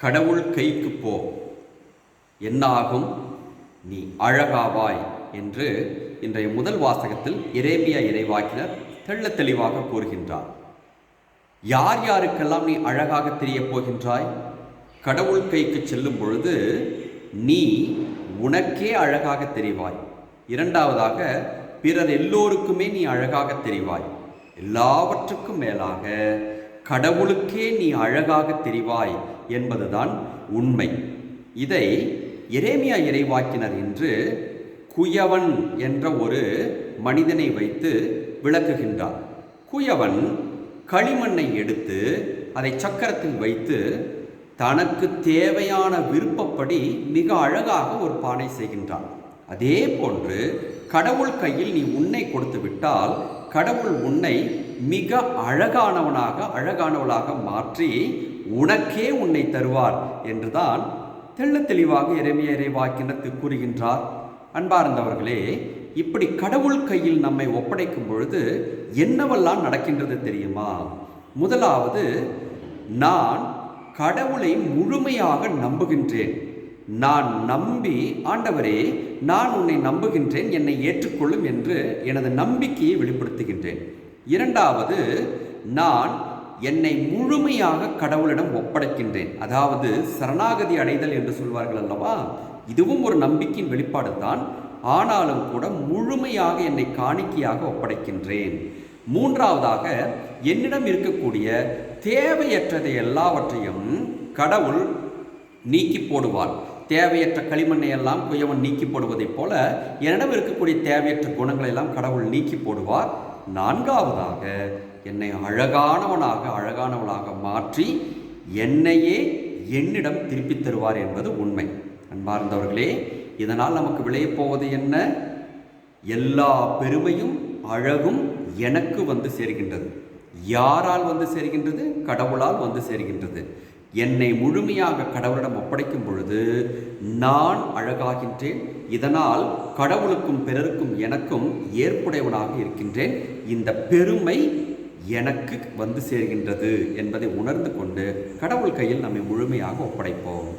கடவுள் கைக்கு போ. என்னாகும்? நீ அழகாவாய் என்று இன்றைய முதல் வாசகத்தில் இரேமியா இறைவாக்கினர் தெள்ள தெளிவாக கூறுகின்றார். யார் யாருக்கெல்லாம் நீ அழகாக தெரியப் போகின்றாய்? கடவுள் கைக்கு செல்லும் பொழுது நீ உனக்கே அழகாக தெரிவாய். இரண்டாவதாக பிறர் எல்லோருக்குமே நீ அழகாக தெரிவாய். எல்லாவற்றுக்கும் மேலாக கடவுளுக்கே நீ அழகாக தெரிவாய் என்பதுதான் உண்மை. இதை எரேமியா இறைவாக்கினர் என்று குயவன் என்ற ஒரு மனிதனை வைத்து விளக்குகின்றார். குயவன் களிமண்ணை எடுத்து அதை சக்கரத்தில் வைத்து தனக்கு தேவையான விருப்பப்படி மிக அழகாக ஒரு பானை செய்கின்றான். அதே போன்று கடவுள் கையில் நீ உன்னை கொடுத்து விட்டால் கடவுள் உன்னை மிக அழகானவனாக அழகானவளாக மாற்றி உனக்கே உன்னை தருவார் என்றுதான் தெள்ள தெளிவாக இறைமைய இறைவாக்கினத்து கூறுகின்றார். அன்பார்ந்தவர்களே இப்படி கடவுள் கையில் நம்மை ஒப்படைக்கும் பொழுது என்னவெல்லாம் நடக்கின்றது தெரியுமா? முதலாவது நான் கடவுளை முழுமையாக நம்புகின்றேன். நான் நம்பி ஆண்டவரே நான் உன்னை நம்புகின்றேன் என்னை ஏற்றுக்கொள்ளும் என்று எனது நம்பிக்கையை வெளிப்படுத்துகின்றேன். இரண்டாவது நான் என்னை முழுமையாக கடவுளிடம் ஒப்படைக்கின்றேன். அதாவது சரணாகதி அடைதல் என்று சொல்வார்கள் அல்லவா? இதுவும் ஒரு நம்பிக்கையின் வெளிப்பாடு தான். ஆனாலும் கூட முழுமையாக என்னை காணிக்கையாக ஒப்படைக்கின்றேன். மூன்றாவதாக என்னிடம் இருக்கக்கூடிய தேவையற்றதை எல்லாவற்றையும் கடவுள் நீக்கி போடுவார். தேவையற்ற களிமண்ணை எல்லாம் குயவன் நீக்கி போடுவதைப் போல என்னிடம் இருக்கக்கூடிய தேவையற்ற குணங்களை எல்லாம் கடவுள் நீக்கி போடுவார். நான்காவதாக என்னை அழகானவனாக அழகானவனாக மாற்றி என்னையே என்னிடம் திருப்பித் தருவார் என்பது உண்மை. அன்பார்ந்தவர்களே இதனால் நமக்கு விளையப் போவது என்ன? எல்லா பெருமையும் அழகும் எனக்கு வந்து சேர்கின்றது. யாரால் வந்து சேர்கின்றது? கடவுளால் வந்து சேர்கின்றது. என்னை முழுமையாக கடவுளிடம் ஒப்படைக்கும் பொழுது நான் அழகாகின்றேன். இதனால் கடவுளுக்கும் பிறருக்கும் எனக்கும் ஏற்புடையவனாக இருக்கின்றேன். இந்த பெருமை எனக்கு வந்து சேர்கின்றது என்பதை உணர்ந்து கொண்டு கடவுள் கையில் நம்மை முழுமையாக ஒப்படைப்போம்.